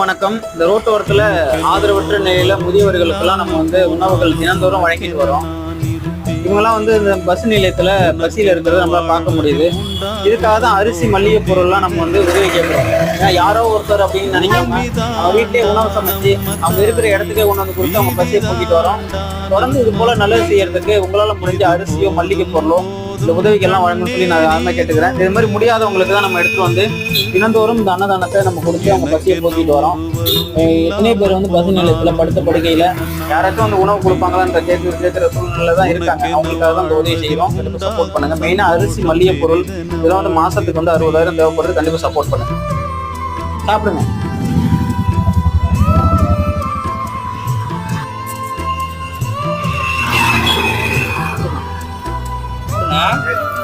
வணக்கம். இந்த ரோட்டோரத்தில் ஆதரவற்ற நிலையில் முதியவர்களுக்கெல்லாம் நம்ம வந்து உணவுகள் தினந்தோறும் வழங்கிட்டு வரோம். இவங்கெல்லாம் வந்து இந்த பஸ் நிலையத்துல பஸ்ஸில் இருக்கிறத நம்மளால பார்க்க முடியுது. இதுக்காக தான் அரிசி மளிகை பொருள்லாம் நம்ம வந்து உதவி கேட்குறோம் ஏன்னா யாரோ ஒருத்தர் அப்படின்னு நினைக்காம அவங்க வீட்டிலே உணவு சமைச்சு அவங்க இருக்கிற இடத்துக்கே உணவு கொடுத்து அவங்க பஸ்ஸை போக்கிட்டு வரோம். தொடர்ந்து இது போல நல்லது செய்யறதுக்கு உங்களால முடிஞ்ச அரிசியோ மல்லிகை பொருளோ இந்த உதவிகள்லாம் வழங்கணும்னு சொல்லி நான் யாருமே கேட்டுக்கிறேன். இது மாதிரி முடியாதவங்களுக்கு தான் நம்ம எடுத்துகிட்டு வந்து தினந்தோறும் இந்த அன்னதானத்தை நம்ம கொடுத்து அவங்க பசியை போக்கிட்டு வரோம். எத்தனை பேர் வந்து பசு நிலையத்தில் படுத்த படுக்கையில் யாராச்சும் வந்து உணவு கொடுப்பாங்களான்ற கேட்கு கேட்கிற சூழ்நிலை தான் இருக்காங்க. அவங்களுக்காக தான் இந்த உதவி செய்கிறோம் கண்டிப்பாக சப்போர்ட் பண்ணுங்க. மெயினாக அரிசி மல்லிகை பொருள் இதெல்லாம் வந்து மாசத்துக்கு வந்து அறுபதாயிரம் தேவைப்படுறது கண்டிப்பாக சப்போர்ட் பண்ணுங்க. சாப்பிடுங்க. 啊？